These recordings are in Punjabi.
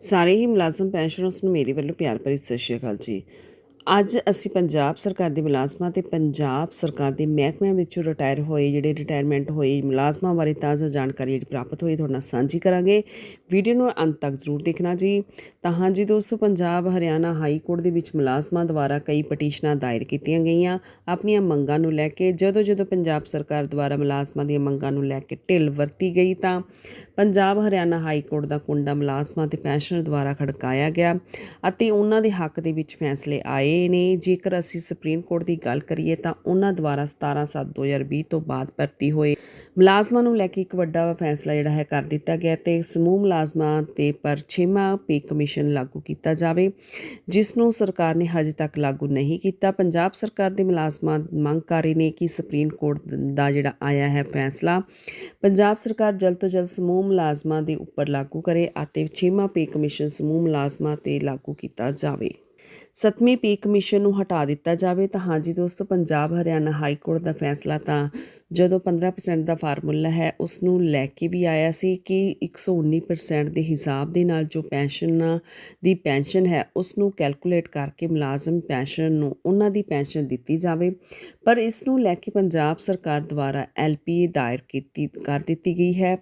ਸਾਰੇ ਹੀ ਮੁਲਾਜ਼ਮ ਪੈਨਸ਼ਨਰਸ ਨੂੰ ਮੇਰੀ ਵੱਲੋਂ ਪਿਆਰ ਭਰੀ ਸਤਿ ਸ਼੍ਰੀ ਅਕਾਲ ਜੀ। ਅੱਜ ਅਸੀਂ ਪੰਜਾਬ ਸਰਕਾਰ ਦੇ ਮੁਲਾਜ਼ਮਾਂ ਤੇ ਪੰਜਾਬ ਸਰਕਾਰ ਦੇ ਮਹਿਕਮਿਆਂ ਵਿੱਚੋਂ ਰਿਟਾਇਰ ਹੋਏ, ਜਿਹੜੇ ਰਿਟਾਇਰਮੈਂਟ ਹੋਏ ਮੁਲਾਜ਼ਮਾਂ ਬਾਰੇ ਤਾਜ਼ਾ ਜਾਣਕਾਰੀ ਜਿਹੜੀ ਪ੍ਰਾਪਤ ਹੋਈ, ਤੁਹਾਡੇ ਨਾਲ ਸਾਂਝੀ ਕਰਾਂਗੇ। ਵੀਡੀਓ ਨੂੰ ਅੰਤ ਤੱਕ ਜ਼ਰੂਰ ਦੇਖਣਾ ਜੀ। ਤਾਂ ਹਾਂ ਜੀ ਦੋਸਤੋ, ਪੰਜਾਬ ਹਰਿਆਣਾ ਹਾਈ ਕੋਰਟ ਦੇ ਵਿੱਚ ਮੁਲਾਜ਼ਮਾਂ ਦੁਆਰਾ ਕਈ ਪਟੀਸ਼ਨਾਂ ਦਾਇਰ ਕੀਤੀਆਂ ਗਈਆਂ। ਆਪਣੀਆਂ ਮੰਗਾਂ ਨੂੰ ਲੈ ਕੇ ਜਦੋਂ ਜਦੋਂ ਪੰਜਾਬ ਸਰਕਾਰ ਦੁਆਰਾ ਮੁਲਾਜ਼ਮਾਂ ਦੀਆਂ ਮੰਗਾਂ ਨੂੰ ਲੈ ਕੇ ਢਿੱਲ ਵਰਤੀ ਗਈ, ਤਾਂ ਪੰਜਾਬ ਹਰਿਆਣਾ ਹਾਈ ਕੋਰਟ ਦਾ ਕੁੰਡਾ ਮੁਲਾਜ਼ਮਾਂ ਤੇ ਪੈਨਸ਼ਨਰ ਦੁਆਰਾ ਖੜਕਾਇਆ ਗਿਆ ਅਤੇ ਉਹਨਾਂ ਦੇ ਹੱਕ ਦੇ ਵਿੱਚ ਫੈਸਲੇ ਆਏ। ਨੇ। ਜੇਕਰ ਅਸੀਂ ਸੁਪਰੀਮ ਕੋਰਟ ਦੀ ਗੱਲ ਕਰੀਏ ਤਾਂ ਉਹਨਾਂ ਦੁਆਰਾ 17/7/2020 ਤੋਂ ਬਾਅਦ ਭਰਤੀ ਹੋਏ ਮੁਲਾਜ਼ਮਾਂ ਨੂੰ ਲੈ ਕੇ ਇੱਕ ਵੱਡਾ ਫੈਸਲਾ ਜਿਹੜਾ ਹੈ ਕਰ ਦਿੱਤਾ ਗਿਆ ਤੇ ਸਮੂਹ ਮੁਲਾਜ਼ਮਾਂ ਤੇ ਪਰ ਛੇਵਾਂ ਪੇ ਕਮਿਸ਼ਨ ਲਾਗੂ ਕੀਤਾ ਜਾਵੇ, ਜਿਸ ਨੂੰ ਸਰਕਾਰ ਨੇ ਹਜੇ ਤੱਕ ਲਾਗੂ ਨਹੀਂ ਕੀਤਾ। ਪੰਜਾਬ ਸਰਕਾਰ ਦੇ ਮੁਲਾਜ਼ਮਾਂ ਮੰਗ ਕਰ ਰਹੇ ਨੇ ਕਿ ਸੁਪਰੀਮ ਕੋਰਟ ਦਾ ਜਿਹੜਾ ਆਇਆ ਹੈ ਫੈਸਲਾ ਪੰਜਾਬ ਸਰਕਾਰ ਜਲਦ ਤੋਂ ਜਲਦ ਸਮੂਹ ਮੁਲਾਜ਼ਮਾਂ ਦੇ ਉੱਪਰ ਲਾਗੂ ਕਰੇ ਅਤੇ ਛੇਵਾਂ ਪੇ ਕਮਿਸ਼ਨ ਸਮੂਹ ਮੁਲਾਜ਼ਮਾਂ ਤੇ ਲਾਗੂ ਕੀਤਾ ਜਾਵੇ। ਸੱਤਵੀਂ ਪੇ ਕਮਿਸ਼ਨ ਨੂੰ ਹਟਾ ਦਿੱਤਾ ਜਾਵੇ, ਤਾਂ ਹਾਂਜੀ ਦੋਸਤੋ, ਪੰਜਾਬ, ਹਰਿਆਣਾ ਹਾਈ ਕੋਰਟ ਦਾ ਫੈਸਲਾ ਤਾਂ ਜਦੋਂ 15% ਦਾ ਫਾਰਮੂਲਾ ਹੈ, ਉਸ ਨੂੰ ਲੈ ਕੇ ਵੀ ਆਇਆ ਸੀ ਕਿ 119% ਦੇ ਹਿਸਾਬ ਦੇ ਨਾਲ ਜੋ ਪੈਨਸ਼ਨ ਦੀ ਪੈਨਸ਼ਨ ਹੈ, ਉਸ ਨੂੰ ਕੈਲਕੂਲੇਟ ਕਰਕੇ ਮੁਲਾਜ਼ਮ ਪੈਨਸ਼ਨ ਨੂੰ, ਉਹਨਾਂ ਦੀ ਪੈਨਸ਼ਨ ਦਿੱਤੀ ਜਾਵੇ। ਪਰ ਇਸ ਨੂੰ ਲੈ ਕੇ ਪੰਜਾਬ ਸਰਕਾਰ ਦੁਆਰਾ ਐਲਪੀਏ ਦਾਇਰ ਕੀਤੀ, ਕਰ ਦਿੱਤੀ ਗਈ ਹੈ।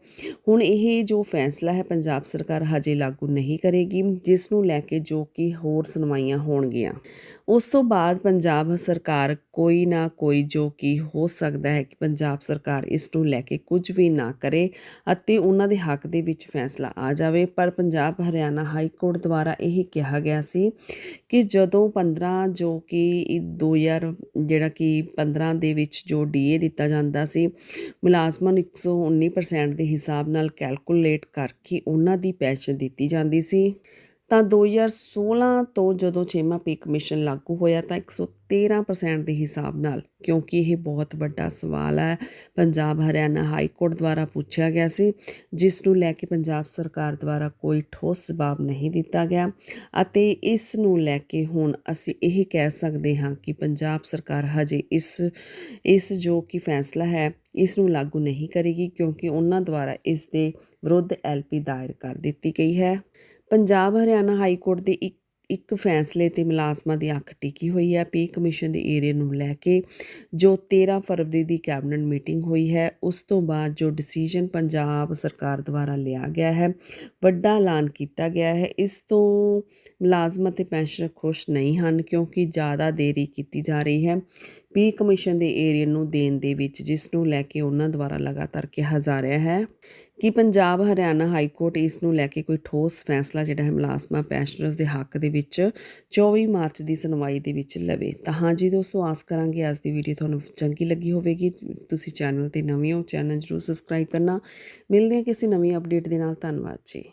ਹੁਣ ਇਹ ਜੋ ਫੈਸਲਾ ਹੈ, ਪੰਜਾਬ ਸਰਕਾਰ ਹਜੇ ਲਾਗੂ ਨਹੀਂ ਕਰੇਗੀ, ਜਿਸ ਨੂੰ ਲੈ ਕੇ ਜੋ ਕਿ ਹੋਰ ਸੁਣਵਾਈਆਂ ਹੋਣ ਹੋਣਗੀਆਂ। ਉਸ ਤੋਂ ਬਾਅਦ ਪੰਜਾਬ ਸਰਕਾਰ ਕੋਈ ਨਾ ਕੋਈ ਜੋ ਕਿ ਹੋ ਸਕਦਾ ਹੈ ਕਿ ਪੰਜਾਬ ਸਰਕਾਰ ਇਸ ਨੂੰ ਲੈ ਕੇ ਕੁਝ ਵੀ ਨਾ ਕਰੇ ਅਤੇ ਉਹਨਾਂ ਦੇ ਹੱਕ ਦੇ ਵਿੱਚ ਫੈਸਲਾ ਆ ਜਾਵੇ। ਪਰ ਪੰਜਾਬ ਹਰਿਆਣਾ ਹਾਈ ਕੋਰਟ ਦੁਆਰਾ ਇਹ ਕਿਹਾ ਗਿਆ ਸੀ ਕਿ ਜਦੋਂ 15 ਜੋ ਕਿ 2000 ਜਿਹੜਾ ਕਿ 15 ਦੇ ਵਿੱਚ ਜੋ ਡੀਏ ਦਿੱਤਾ ਜਾਂਦਾ ਸੀ, ਮੁਲਾਜ਼ਮਾਂ ਨੂੰ 119% ਦੇ ਹਿਸਾਬ ਨਾਲ ਕੈਲਕੂਲੇਟ ਕਰਕੇ ਉਹਨਾਂ ਦੀ ਪੈਨਸ਼ਨ ਦਿੱਤੀ ਜਾਂਦੀ ਸੀ। ਤਾਂ 2016 ਤੋਂ ਜਦੋਂ ਛੇਵਾਂ ਪੇ ਕਮਿਸ਼ਨ ਲਾਗੂ ਹੋਇਆ ਤਾਂ 113% ਦੇ ਹਿਸਾਬ ਨਾਲ, ਕਿਉਂਕਿ ਇਹ ਬਹੁਤ ਵੱਡਾ ਸਵਾਲ ਹੈ। ਪੰਜਾਬ ਹਰਿਆਣਾ ਹਾਈ ਕੋਰਟ ਦੁਆਰਾ ਪੁੱਛਿਆ ਗਿਆ ਸੀ, ਜਿਸ ਨੂੰ ਲੈ ਕੇ ਪੰਜਾਬ ਸਰਕਾਰ ਦੁਆਰਾ ਕੋਈ ਠੋਸ ਜਵਾਬ ਨਹੀਂ ਦਿੱਤਾ ਗਿਆ ਅਤੇ ਇਸ ਨੂੰ ਲੈ ਕੇ ਹੁਣ ਅਸੀਂ ਇਹ ਕਹਿ ਸਕਦੇ ਹਾਂ ਕਿ ਪੰਜਾਬ ਸਰਕਾਰ ਹਜੇ ਇਸ ਇਸ ਜੋ ਕਿ ਫੈਸਲਾ ਹੈ, ਇਸ ਨੂੰ ਲਾਗੂ ਨਹੀਂ ਕਰੇਗੀ, ਕਿਉਂਕਿ ਉਹਨਾਂ ਦੁਆਰਾ ਇਸ ਦੇ ਵਿਰੁੱਧ ਐਲਪੀ ਦਾਇਰ ਕਰ ਦਿੱਤੀ ਗਈ ਹੈ। ਪੰਜਾਬ ਹਰਿਆਣਾ ਹਾਈ ਕੋਰਟ ਦੇ ਇੱਕ ਇੱਕ ਫੈਸਲੇ ਤੇ ਮੁਲਾਜ਼ਮਾਂ ਦੀ ਅੱਖ ਟਿਕੀ ਹੋਈ ਹੈ। ਪੀ ਕਮਿਸ਼ਨ ਦੇ ਏਰੀਆ ਨੂੰ ਲੈ ਕੇ ਜੋ 13 ਫਰਵਰੀ ਦੀ ਕੈਬਨਿਟ ਮੀਟਿੰਗ ਹੋਈ ਹੈ, ਉਸ ਤੋਂ ਬਾਅਦ ਜੋ ਡਿਸੀਜਨ ਪੰਜਾਬ ਸਰਕਾਰ ਦੁਆਰਾ ਲਿਆ ਗਿਆ ਹੈ, ਵੱਡਾ ਐਲਾਨ ਕੀਤਾ ਗਿਆ ਹੈ। ਇਸ ਤੋਂ ਮੁਲਾਜ਼ਮ ਅਤੇ ਪੈਨਸ਼ਨਰ ਖੁਸ਼ ਨਹੀਂ ਹਨ ਕਿਉਂਕਿ ਜ਼ਿਆਦਾ ਦੇਰੀ ਕੀਤੀ ਜਾ ਰਹੀ ਹੈ। ਪੀ ਕਮਿਸ਼ਨ ਦੇ ਏਰੀਆ ਨੂੰ ਦੇਣ ਦੇ ਵਿੱਚ ਜਿਸ ਨੂੰ ਲੈ ਕੇ ਉਹਨਾਂ ਦੁਆਰਾ ਲਗਾਤਾਰ ਕਿਹਾ ਜਾ ਰਿਹਾ ਹੈ ਕਿ ਪੰਜਾਬ, ਹਰਿਆਣਾ ਹਾਈ ਕੋਰਟ ਇਸ ਨੂੰ ਲੈ ਕੇ ਕੋਈ ਠੋਸ ਫੈਸਲਾ ਜਿਹੜਾ ਹੈ ਮੁਲਾਜ਼ਮਾਂ ਪੈਨਸ਼ਨਰਸ ਦੇ ਹੱਕ ਦੇ ਵਿੱਚ 24 ਮਾਰਚ ਦੀ ਸੁਣਵਾਈ ਦੇ ਵਿੱਚ ਲਵੇ। ਤਾਂ ਹਾਂ ਜੀ ਦੋਸਤੋ, ਆਸ ਕਰਾਂਗੇ ਅੱਜ ਦੀ ਵੀਡੀਓ ਤੁਹਾਨੂੰ ਚੰਗੀ ਲੱਗੀ ਹੋਵੇਗੀ। ਤੁਸੀਂ ਚੈਨਲ ਤੇ ਨਵੇਂ ਹੋ, ਚੈਨਲ ਜਰੂਰ ਸਬਸਕ੍ਰਾਈਬ ਕਰਨਾ। ਮਿਲਦੇ ਹਾਂ ਕਿਸੇ ਨਵੀਂ ਅਪਡੇਟ ਦੇ ਨਾਲ। ਧੰਨਵਾਦ ਜੀ।